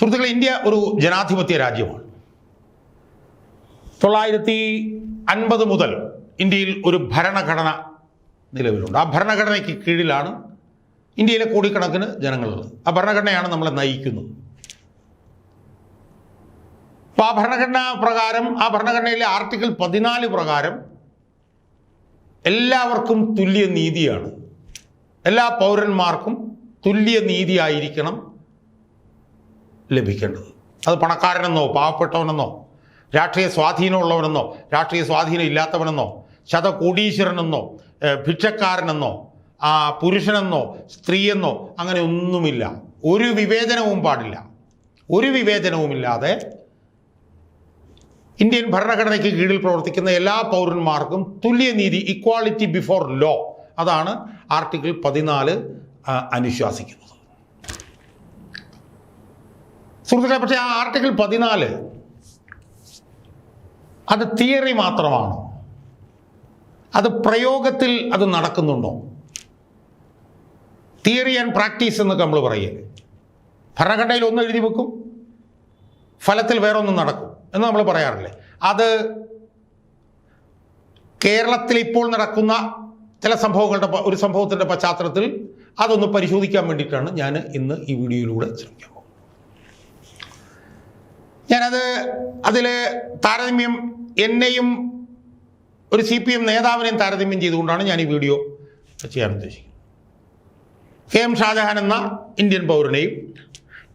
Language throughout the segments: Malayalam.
സുഹൃത്തുക്കളെ ഇന്ത്യ ഒരു ജനാധിപത്യ രാജ്യമാണ്. തൊള്ളായിരത്തി അൻപത് മുതൽ ഇന്ത്യയിൽ ഒരു ഭരണഘടന നിലവിലുണ്ട്. ആ ഭരണഘടനയ്ക്ക് കീഴിലാണ് ഇന്ത്യയിലെ കോടിക്കണക്കിന് ജനങ്ങളുള്ളത്. ആ ഭരണഘടനയാണ് നമ്മളെ നയിക്കുന്നത്. അപ്പോൾ ആ ഭരണഘടന പ്രകാരം ആ ഭരണഘടനയിലെ ആർട്ടിക്കിൾ പതിനാല് പ്രകാരം എല്ലാവർക്കും തുല്യ നീതിയാണ്. എല്ലാ പൗരന്മാർക്കും തുല്യ നീതിയായിരിക്കണം. ലഭിക്കേണ്ടത്. അത് പണക്കാരനെന്നോ പാവപ്പെട്ടവനെന്നോ രാഷ്ട്രീയ സ്വാധീനമുള്ളവനെന്നോ രാഷ്ട്രീയ സ്വാധീനം ഇല്ലാത്തവനെന്നോ ശതകോടീശ്വരനെന്നോ കോടീശ്വരനെന്നോ ഭിക്ഷക്കാരനെന്നോ ആ പുരുഷനെന്നോ സ്ത്രീയെന്നോ അങ്ങനെ ഒന്നുമില്ല. ഒരു വിവേചനവും പാടില്ല. ഒരു വിവേചനവുമില്ലാതെ ഇന്ത്യൻ ഭരണഘടനയ്ക്ക് കീഴിൽ പ്രവർത്തിക്കുന്ന എല്ലാ പൗരന്മാർക്കും തുല്യനീതി ഇക്വാളിറ്റി ബിഫോർ ലോ അതാണ് ആർട്ടിക്കിൾ പതിനാല് അനുശാസിക്കുന്നത്. സുഹൃത്തുക്കളെ പക്ഷേ ആ ആർട്ടിക്കിൾ പതിനാല് അത് തിയറി മാത്രമാണ്. അത് പ്രയോഗത്തിൽ അത് നടക്കുന്നുണ്ടോ? തിയറി ആൻഡ് പ്രാക്ടീസ് എന്നൊക്കെ നമ്മൾ പറയുക ഭരണഘടനയിൽ ഒന്ന് എഴുതി വെക്കും ഫലത്തിൽ വേറൊന്നും നടക്കും എന്ന് നമ്മൾ പറയാറില്ലേ. അത് കേരളത്തിൽ ഇപ്പോൾ നടക്കുന്ന ചില സംഭവങ്ങളുടെ ഒരു സംഭവത്തിന്റെ പശ്ചാത്തലത്തിൽ അതൊന്ന് പരിശോധിക്കാൻ വേണ്ടിയിട്ടാണ് ഞാൻ ഇന്ന് ഈ വീഡിയോയിലൂടെ ശ്രമിക്കാൻ ഞാനത് അതിൽ താരതമ്യം എന്നെയും ഒരു സി പി എം നേതാവിനെയും താരതമ്യം ചെയ്തുകൊണ്ടാണ് ഞാൻ ഈ വീഡിയോ ചെയ്യാൻ ഉദ്ദേശിക്കുന്നത്. കെ എം ഷാജഹാൻ എന്ന ഇന്ത്യൻ പൗരനെയും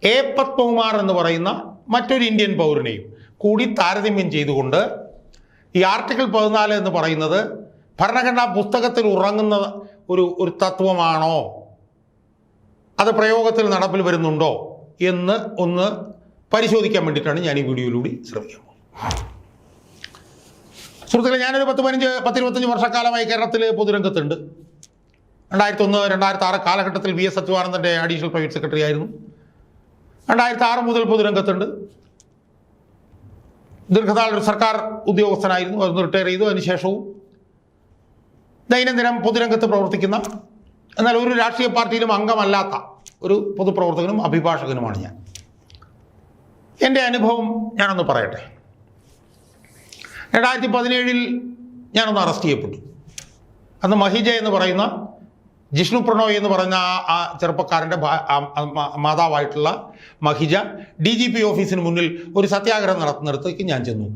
എ പത്മകുമാർ എന്ന് പറയുന്ന മറ്റൊരു ഇന്ത്യൻ പൗരനെയും കൂടി താരതമ്യം ചെയ്തുകൊണ്ട് ഈ ആർട്ടിക്കിൾ പതിനാല് എന്ന് പറയുന്നത് ഭരണഘടനാ പുസ്തകത്തിൽ ഉറങ്ങുന്ന ഒരു ഒരു തത്വമാണോ? അത് പ്രയോഗത്തിൽ നടപ്പിൽ വരുന്നുണ്ടോ? എന്ന് ഒന്ന് പരിശോധിക്കാൻ വേണ്ടിയിട്ടാണ് ഞാൻ ഈ വീഡിയോയിലൂടെ ശ്രമിക്കാൻ പോകുന്നത്. സുഹൃത്തുക്കളെ ഞാനൊരു പത്ത് പതിനഞ്ച് പത്തിരുപത്തഞ്ച് വർഷക്കാലമായി കേരളത്തിൽ പൊതുരംഗത്തുണ്ട്. രണ്ടായിരത്തി ഒന്ന് രണ്ടായിരത്തി ആറ് കാലഘട്ടത്തിൽ വി എസ് സത്യവാനന്ദന്റെ അഡീഷണൽ പ്രൈവറ്റ് സെക്രട്ടറി ആയിരുന്നു. രണ്ടായിരത്തി ആറ് മുതൽ പൊതുരംഗത്തുണ്ട്. ദീർഘനാൾ ഒരു സർക്കാർ ഉദ്യോഗസ്ഥനായിരുന്നു അതൊന്ന് റിട്ടയർ ചെയ്തു അതിനുശേഷവും ദൈനംദിനം പൊതുരംഗത്ത് പ്രവർത്തിക്കുന്ന എന്നാൽ ഒരു രാഷ്ട്രീയ പാർട്ടിയിലും അംഗമല്ലാത്ത ഒരു പൊതുപ്രവർത്തകനും അഭിഭാഷകനുമാണ് ഞാൻ. എന്റെ അനുഭവം ഞാനൊന്ന് പറയട്ടെ. രണ്ടായിരത്തി പതിനേഴിൽ ഞാനൊന്ന് അറസ്റ്റ് ചെയ്യപ്പെട്ടു. അന്ന് മഹിജ എന്ന് പറയുന്ന ജിഷ്ണു പ്രണോയ് എന്ന് പറഞ്ഞ ആ ചെറുപ്പക്കാരന്റെ മാതാവായിട്ടുള്ള മഹിജ ഡി ജി പി ഓഫീസിന് മുന്നിൽ ഒരു സത്യാഗ്രഹം നടത്തുന്നിടത്തേക്ക് ഞാൻ ചെന്നു.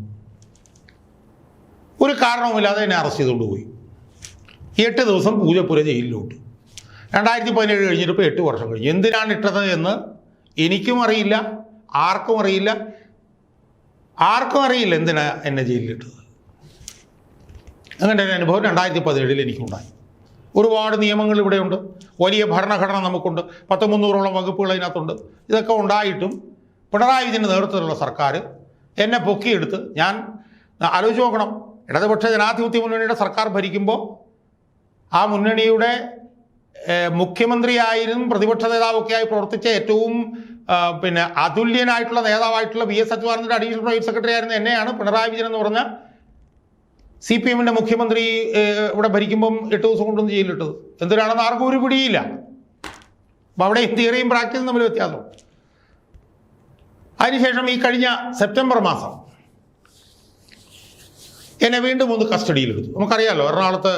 ഒരു കാരണവുമില്ലാതെ എന്നെ അറസ്റ്റ് ചെയ്തുകൊണ്ട് പോയി. എട്ട് ദിവസം പൂജപ്പുര ജയിലിലോട്ട്. രണ്ടായിരത്തി പതിനേഴ് കഴിഞ്ഞിട്ട് ഇപ്പോൾ എട്ട് വർഷം കഴിഞ്ഞു. എന്തിനാണ് ഇട്ടത് എന്ന് എനിക്കും അറിയില്ല. ആർക്കും അറിയില്ല. ആർക്കും അറിയില്ല എന്തിനാ എന്നെ ജയിലിലിട്ടത് അങ്ങനെ ഒരു അനുഭവം രണ്ടായിരത്തി പതിനേഴിൽ എനിക്കുണ്ടായി. ഒരുപാട് നിയമങ്ങൾ ഇവിടെയുണ്ട്. വലിയ ഭരണഘടന നമുക്കുണ്ട്. പത്ത് മുന്നൂറോളം വകുപ്പുകൾ അതിനകത്തുണ്ട്. ഇതൊക്കെ ഉണ്ടായിട്ടും പിണറായി വിജയന്റെ നേതൃത്വത്തിലുള്ള സർക്കാർ എന്നെ പൊക്കിയെടുത്ത് ഞാൻ ആലോചിച്ച് നോക്കണം. ഇടതുപക്ഷ ജനാധിപത്യ മുന്നണിയുടെ സർക്കാർ ഭരിക്കുമ്പോൾ ആ മുന്നണിയുടെ മുഖ്യമന്ത്രിയായാലും മുഖ്യമന്ത്രിയായും പ്രതിപക്ഷ നേതാവൊക്കെയായി പ്രവർത്തിച്ച ഏറ്റവും പിന്നെ അതുല്യനായിട്ടുള്ള നേതാവായിട്ടുള്ള വി എസ് അച്യുതാനന്ദന്റെ അഡീഷണൽ പ്രൈവറ്റ് സെക്രട്ടറി ആയിരുന്ന എന്നെയാണ് പിണറായി വിജയൻ എന്ന് പറഞ്ഞ സി പി എമ്മിന്റെ മുഖ്യമന്ത്രി ഇവിടെ ഭരിക്കുമ്പം എട്ട് ദിവസം കൊണ്ടൊന്നും ജയിലിട്ടത് എന്തിനാണെന്ന് ആർക്കും ഒരു പിടിയില്ല. അപ്പം അവിടെ തിയറിയും പ്രാക്ടീസും തമ്മിൽ വ്യത്യാസമുണ്ട് അതിനുശേഷം ഈ കഴിഞ്ഞ സെപ്റ്റംബർ മാസം എന്നെ വീണ്ടും ഒന്ന് കസ്റ്റഡിയിലെടുത്തു നമുക്കറിയാമല്ലോ എറണാകുളത്ത്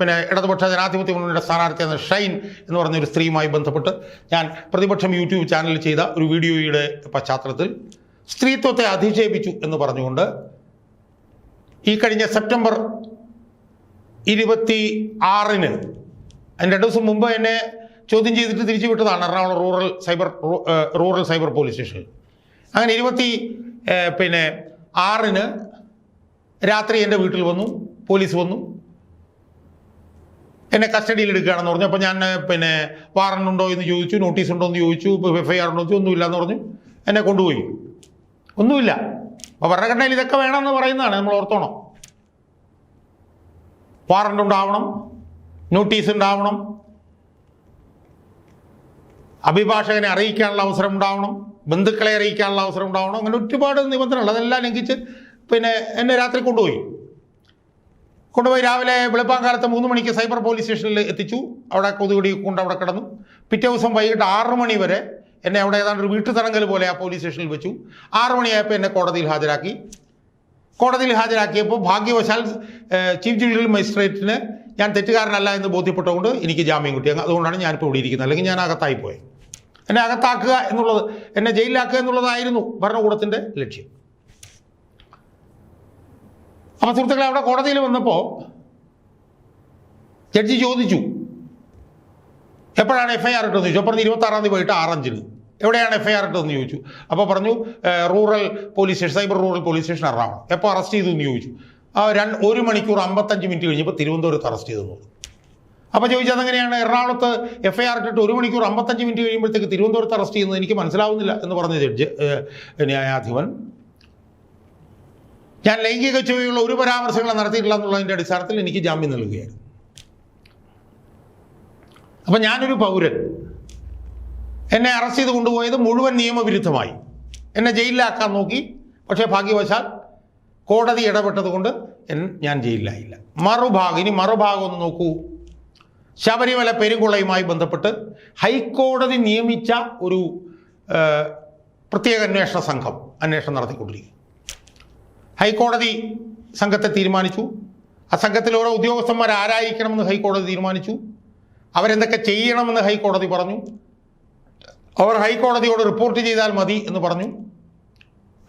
പിന്നെ ഇടതുപക്ഷ ജനാധിപത്യ മുന്നണിയുടെ സ്ഥാനാർത്ഥിയാണ് ഷൈൻ എന്ന് പറഞ്ഞ ഒരു സ്ത്രീയുമായി ബന്ധപ്പെട്ട് ഞാൻ പ്രതിപക്ഷം യൂട്യൂബ് ചാനലിൽ ചെയ്ത ഒരു വീഡിയോയുടെ പശ്ചാത്തലത്തിൽ സ്ത്രീത്വത്തെ അധിക്ഷേപിച്ചു എന്ന് പറഞ്ഞുകൊണ്ട് ഈ കഴിഞ്ഞ സെപ്റ്റംബർ ഇരുപത്തി ആറിന് അതിന് രണ്ട് ദിവസം മുമ്പ് എന്നെ ചോദ്യം ചെയ്തിട്ട് തിരിച്ചു വിട്ടതാണ് Ernakulam rural cyber rural cyber police സ്റ്റേഷനിൽ. അങ്ങനെ ഇരുപത്തി പിന്നെ ആറിന് രാത്രി എന്റെ വീട്ടിൽ വന്നു പോലീസ് വന്നു. എന്നെ കസ്റ്റഡിയിൽ എടുക്കുകയാണെന്ന് പറഞ്ഞു. അപ്പോൾ ഞാൻ പിന്നെ വാറണ്ട് ഉണ്ടോ എന്ന് ചോദിച്ചു നോട്ടീസ് ഉണ്ടോ എന്ന് ചോദിച്ചു എഫ് ഐ ആർ ഉണ്ടോ ഒന്നുമില്ല എന്ന് പറഞ്ഞു. എന്നെ കൊണ്ടുപോയി. ഒന്നുമില്ല. അപ്പോൾ ഭരണഘടനയിൽ ഇതൊക്കെ വേണമെന്ന് പറയുന്നതാണ്. നമ്മൾ ഓർത്തോണം. വാറണ്ട് ഉണ്ടാവണം നോട്ടീസ് ഉണ്ടാവണം അഭിഭാഷകനെ അറിയിക്കാനുള്ള അവസരം ഉണ്ടാവണം ബന്ധുക്കളെ അറിയിക്കാനുള്ള അവസരം ഉണ്ടാവണം. അങ്ങനെ ഒരുപാട് നിബന്ധനകൾ. അതെല്ലാം ലംഘിച്ച് പിന്നെ എന്നെ രാത്രി കൊണ്ടുപോയി. കൊണ്ടുപോയി രാവിലെ വെളുപ്പാങ്കാലത്ത് മൂന്ന് മണിക്ക് സൈബർ പോലീസ് സ്റ്റേഷനിൽ എത്തിച്ചു. അവിടെ കൊതുകുടി കൊണ്ട് അവിടെ കിടന്നു. പിറ്റേ ദിവസം വൈകിട്ട് ആറ് മണി വരെ എന്നെ അവിടെ ഏതാണ്ട് ഒരു വീട്ടുതടങ്കൽ പോലെ ആ പോലീസ് സ്റ്റേഷനിൽ വെച്ചു. ആറ് മണിയായപ്പോൾ എന്നെ കോടതിയിൽ ഹാജരാക്കി. കോടതിയിൽ ഹാജരാക്കിയപ്പോൾ ഭാഗ്യവശാൽ ചീഫ് ജുഡീഷ്യൽ മജിസ്ട്രേറ്റിന് ഞാൻ തെറ്റുകാരനല്ല എന്ന് ബോധ്യപ്പെട്ടുകൊണ്ട് എനിക്ക് ജാമ്യം കിട്ടി. അതുകൊണ്ടാണ് ഞാനിപ്പോൾ ഇവിടെ ഇരിക്കുന്നത്. അല്ലെങ്കിൽ ഞാൻ അകത്തായി പോയത് എന്നെ അകത്താക്കുക എന്നുള്ളത് എന്നെ ജയിലിലാക്കുക എന്നുള്ളതായിരുന്നു ഭരണകൂടത്തിന്റെ ലക്ഷ്യം. അപ്പോൾ സുഹൃത്തുക്കളെ അവിടെ കോടതിയിൽ വന്നപ്പോൾ ജഡ്ജി ചോദിച്ചു. എപ്പോഴാണ് എഫ് ഐ ആർ ഇട്ടതെന്ന് ചോദിച്ചു. അപ്പോൾ പറഞ്ഞു ഇരുപത്താറാം തീയതി പോയിട്ട് ആറഞ്ചിന്. എവിടെയാണ് എഫ് ഐ ആർ ഇട്ടതെന്ന് ചോദിച്ചു. അപ്പോൾ പറഞ്ഞു rural police station cyber rural police station Ernakulam. എപ്പോൾ അറസ്റ്റ് ചെയ്തു എന്ന് ചോദിച്ചു. ആ രണ്ട് ഒരു മണിക്കൂർ അമ്പത്തഞ്ച് മിനിറ്റ് കഴിഞ്ഞപ്പോൾ തിരുവനന്തപുരത്ത് അറസ്റ്റ് ചെയ്തു തോന്നുന്നു അപ്പോൾ ചോദിച്ചത് അതെങ്ങനെയാണ്? എറണാകുളത്ത് എഫ് ഐ ആർ ഇട്ടിട്ട് ഒരു മണിക്കൂർ അമ്പത്തഞ്ച് മിനിറ്റ് കഴിയുമ്പോഴത്തേക്ക് തിരുവനന്തപുരത്ത് അറസ്റ്റ് ചെയ്യുന്നത് എനിക്ക് മനസ്സിലാവുന്നില്ല എന്ന് പറഞ്ഞ ജഡ്ജ് ന്യായാധിപൻ ഞാൻ ലൈംഗിക ചുവയുള്ള ഒരു പരാമർശങ്ങളും നടത്തിയിട്ടില്ല എന്നുള്ളതിന്റെ അടിസ്ഥാനത്തിൽ എനിക്ക് ജാമ്യം നൽകുകയായിരുന്നു. അപ്പം ഞാനൊരു പൗരൻ. എന്നെ അറസ്റ്റ് ചെയ്ത് കൊണ്ടുപോയത് മുഴുവൻ നിയമവിരുദ്ധമായി. എന്നെ ജയിലിലാക്കാൻ നോക്കി. പക്ഷേ ഭാഗ്യവശാൽ കോടതി ഇടപെട്ടത് കൊണ്ട് ഞാൻ ജയിലിലായില്ല. മറുഭാഗം ഇനി മറുഭാഗം ഒന്ന് നോക്കൂ. ശബരിമല പെരുങ്കുളയുമായി ബന്ധപ്പെട്ട് ഹൈക്കോടതി നിയമിച്ച ഒരു പ്രത്യേക അന്വേഷണ സംഘം അന്വേഷണം നടത്തിക്കൊണ്ടിരിക്കുന്നു. ഹൈക്കോടതി സംഘത്തെ തീരുമാനിച്ചു. ആ സംഘത്തിൽ ഓരോ ഉദ്യോഗസ്ഥന്മാർ ആരായിരിക്കണമെന്ന് ഹൈക്കോടതി തീരുമാനിച്ചു. അവരെന്തൊക്കെ ചെയ്യണമെന്ന് ഹൈക്കോടതി പറഞ്ഞു. അവർ ഹൈക്കോടതിയോട് റിപ്പോർട്ട് ചെയ്താൽ മതി എന്ന് പറഞ്ഞു.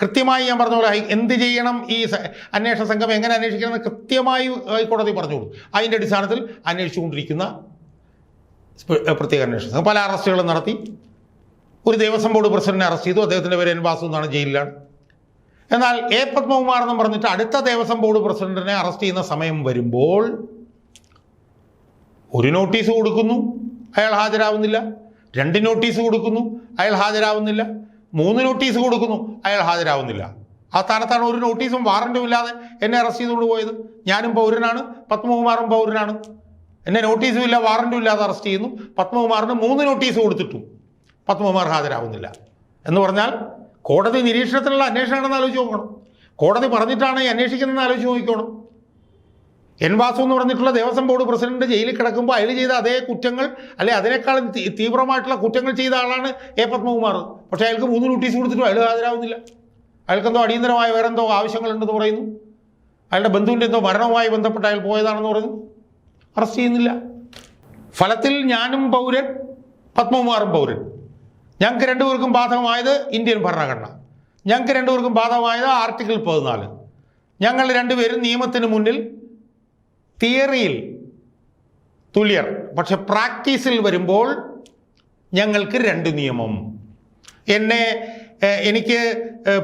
കൃത്യമായി ഞാൻ പറഞ്ഞ പോലെ എന്ത് ചെയ്യണം ഈ അന്വേഷണ സംഘം എങ്ങനെ അന്വേഷിക്കണം എന്ന് കൃത്യമായി ഹൈക്കോടതി പറഞ്ഞോളൂ അതിന്റെ അടിസ്ഥാനത്തിൽ അന്വേഷിച്ചുകൊണ്ടിരിക്കുന്ന പ്രത്യേക അന്വേഷണ സംഘം. പല അറസ്റ്റുകളും നടത്തി. ഒരു ദേവസ്വം ബോർഡ് പ്രസിഡന്റിനെ അറസ്റ്റ് ചെയ്തു. അദ്ദേഹത്തിന്റെ പേര് എൻ വാസു എന്നാണ് ജയിലിലാണ്. എന്നാൽ എ പത്മകുമാർ എന്ന് പറഞ്ഞിട്ട് അടുത്ത ദേവസ്വം ബോർഡ് പ്രസിഡന്റിനെ അറസ്റ്റ് ചെയ്യുന്ന സമയം വരുമ്പോൾ ഒരു നോട്ടീസ് കൊടുക്കുന്നു അയാൾ ഹാജരാവുന്നില്ല. രണ്ട് നോട്ടീസ് കൊടുക്കുന്നു അയാൾ ഹാജരാവുന്നില്ല. മൂന്ന് നോട്ടീസ് കൊടുക്കുന്നു അയാൾ ഹാജരാവുന്നില്ല. ആ സ്ഥാനത്താണ് ഒരു നോട്ടീസും വാറണ്ടും ഇല്ലാതെ എന്നെ അറസ്റ്റ് ചെയ്തുകൊണ്ട് പോയത്. ഞാനും പൗരനാണ് പത്മകുമാറും പൗരനാണ്. എന്നെ നോട്ടീസും ഇല്ല വാറണ്ടും ഇല്ലാതെ അറസ്റ്റ് ചെയ്യുന്നു. പത്മകുമാറിന് മൂന്ന് നോട്ടീസ് കൊടുത്തിട്ടു പത്മകുമാർ ഹാജരാകുന്നില്ല എന്ന് പറഞ്ഞാൽ കോടതി നിരീക്ഷണത്തിലുള്ള അന്വേഷണമാണെന്ന് ആലോചിച്ച് നോക്കണം. കോടതി പറഞ്ഞിട്ടാണ് അന്വേഷിക്കുന്നതെന്ന് ആലോചിച്ച് നോക്കിക്കോണം. എൻ വാസു എന്ന് പറഞ്ഞിട്ടുള്ള ദേവസ്വം ബോർഡ് പ്രസിഡന്റ് ജയിലിൽ കിടക്കുമ്പോൾ അയാൾ ചെയ്ത അതേ കുറ്റങ്ങൾ അല്ലെ അതിനേക്കാൾ തീവ്രമായിട്ടുള്ള കുറ്റങ്ങൾ ചെയ്ത ആളാണ് എ പത്മകുമാർ. പക്ഷേ അയാൾക്ക് മൂന്ന് നോട്ടീസ് കൊടുത്തിട്ടും അയാൾ ഹാജരാകുന്നില്ല അയാൾക്കെന്തോ അടിയന്തരമായ വേറെ എന്തോ ആവശ്യങ്ങളുണ്ടെന്ന് പറയുന്നു. അയാളുടെ ബന്ധുവിന്റെ എന്തോ മരണവുമായി ബന്ധപ്പെട്ട് അയാൾ പോയതാണെന്ന് പറഞ്ഞു അറസ്റ്റ് ചെയ്യുന്നില്ല. ഫലത്തിൽ ഞാനും പൗരൻ പത്മകുമാറും പൗരൻ. ഞങ്ങൾക്ക് രണ്ടുപേർക്കും ബാധകമായത് ഇന്ത്യൻ ഭരണഘടന. ഞങ്ങൾക്ക് രണ്ടുപേർക്കും ബാധകമായത് ആർട്ടിക്കിൾ പതിനാല്. ഞങ്ങൾ രണ്ടുപേരും നിയമത്തിന് മുന്നിൽ തിയറിയിൽ തുല്യർ. പക്ഷെ പ്രാക്ടീസിൽ വരുമ്പോൾ ഞങ്ങൾക്ക് രണ്ട് നിയമം. എന്നെ എനിക്ക്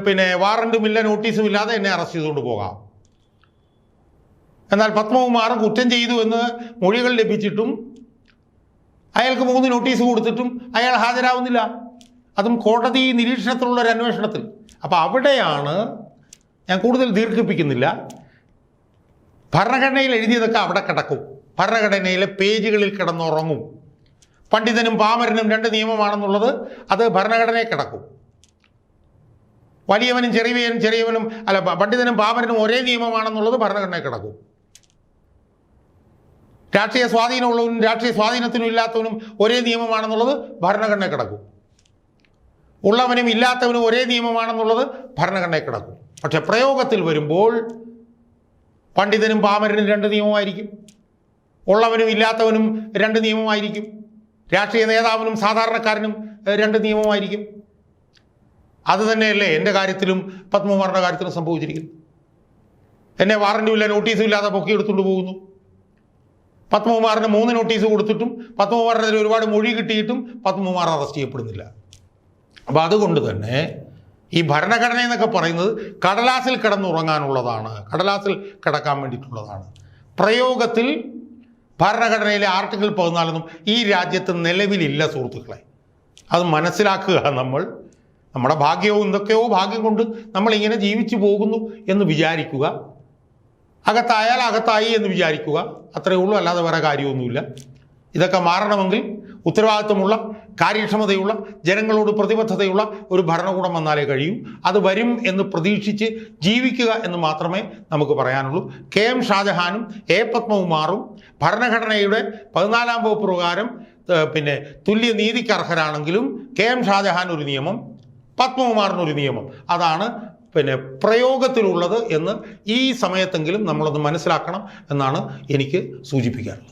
പിന്നെ വാറണ്ടുമില്ല നോട്ടീസും ഇല്ലാതെ എന്നെ അറസ്റ്റ് ചെയ്തുകൊണ്ട് പോകാം. എന്നാൽ പത്മകുമാറും കുറ്റം ചെയ്തു എന്ന് മൊഴികൾ ലഭിച്ചിട്ടും അയാൾക്ക് മൂന്ന് നോട്ടീസ് കൊടുത്തിട്ടും അയാൾ ഹാജരാവുന്നില്ല. അതും കോടതി നിരീക്ഷണത്തിലുള്ള ഒരു അന്വേഷണത്തിൽ. അപ്പോൾ അവിടെയാണ് ഞാൻ കൂടുതൽ ദീർഘിപ്പിക്കുന്നില്ല. ഭരണഘടനയിൽ എഴുതിയതൊക്കെ അവിടെ കിടക്കും. ഭരണഘടനയിലെ പേജുകളിൽ കിടന്നുറങ്ങും. പണ്ഡിതനും പാമരനും രണ്ട് നിയമമാണെന്നുള്ളത് അത് ഭരണഘടനയിൽ കിടക്കും. വലിയവനും ചെറിയവനും ചെറിയവനും അല്ല പണ്ഡിതനും പാമരനും ഒരേ നിയമമാണെന്നുള്ളത് ഭരണഘടനയിൽ കിടക്കും. രാഷ്ട്രീയ സ്വാധീനമുള്ളവനും രാഷ്ട്രീയ സ്വാധീനത്തിനും ഇല്ലാത്തവനും ഒരേ നിയമമാണെന്നുള്ളത് ഭരണഘടന കിടക്കും. ഉള്ളവനും ഇല്ലാത്തവനും ഒരേ നിയമമാണെന്നുള്ളത് ഭരണഘടന കിടക്കും. പക്ഷെ പ്രയോഗത്തിൽ വരുമ്പോൾ പണ്ഡിതനും പാമരനും രണ്ട് നിയമമായിരിക്കും. ഉള്ളവനും ഇല്ലാത്തവനും രണ്ട് നിയമമായിരിക്കും. രാഷ്ട്രീയ നേതാവിനും സാധാരണക്കാരനും രണ്ട് നിയമമായിരിക്കും. അത് തന്നെയല്ലേ എന്റെ കാര്യത്തിലും പത്മകുമാറിന്റെ കാര്യത്തിലും സംഭവിച്ചിരിക്കുന്നു എന്നെ വാറന്റുമില്ല നോട്ടീസും ഇല്ലാതെ പൊക്കിയെടുത്തുകൊണ്ട് പോകുന്നു. പത്മകുമാറിന് മൂന്ന് നോട്ടീസ് കൊടുത്തിട്ടും പത്മകുമാറിനെതിരെ ഒരുപാട് മൊഴി കിട്ടിയിട്ടും പത്മകുമാർ അറസ്റ്റ് ചെയ്യപ്പെടുന്നില്ല. അപ്പോൾ അതുകൊണ്ട് തന്നെ ഈ ഭരണഘടന എന്നൊക്കെ പറയുന്നത് കടലാസിൽ കിടന്നുറങ്ങാനുള്ളതാണ്. കടലാസിൽ കിടക്കാൻ വേണ്ടിയിട്ടുള്ളതാണ്. പ്രയോഗത്തിൽ ഭരണഘടനയിലെ ആർട്ടിക്കിൾ പതിനാലൊന്നും ഈ രാജ്യത്ത് നിലവിലില്ല സുഹൃത്തുക്കളെ. അത് മനസ്സിലാക്കുക നമ്മൾ. നമ്മുടെ ഭാഗ്യവും എന്തൊക്കെയോ ഭാഗ്യം കൊണ്ട് നമ്മളിങ്ങനെ ജീവിച്ചു പോകുന്നു എന്ന് വിചാരിക്കുക. അകത്തായാൽ അകത്തായി എന്ന് വിചാരിക്കുക. അത്രയേ ഉള്ളൂ അല്ലാതെ വേറെ കാര്യമൊന്നുമില്ല. ഇതൊക്കെ മാറണമെങ്കിൽ ഉത്തരവാദിത്വമുള്ള കാര്യക്ഷമതയുള്ള ജനങ്ങളോട് പ്രതിബദ്ധതയുള്ള ഒരു ഭരണകൂടം വന്നാലേ കഴിയൂ. അത് വരും എന്ന് പ്രതീക്ഷിച്ച് ജീവിക്കുക എന്ന് മാത്രമേ നമുക്ക് പറയാനുള്ളൂ. കെ എം ഷാജഹാനും എ പത്മകുമാറും ഭരണഘടനയുടെ പതിനാലാം വകുപ്പ് പ്രകാരം പിന്നെ തുല്യ നീതിക്ക് അർഹരാണെങ്കിലും കെ എം ഷാജഹാൻ ഒരു നിയമം പത്മകുമാറിനൊരു നിയമം. അതാണ് പിന്നെ പ്രയോഗത്തിലുള്ളത് എന്ന് ഈ സമയത്തെങ്കിലും നമ്മളൊന്ന് മനസ്സിലാക്കണം എന്നാണ് എനിക്ക് സൂചിപ്പിക്കാറുള്ളത്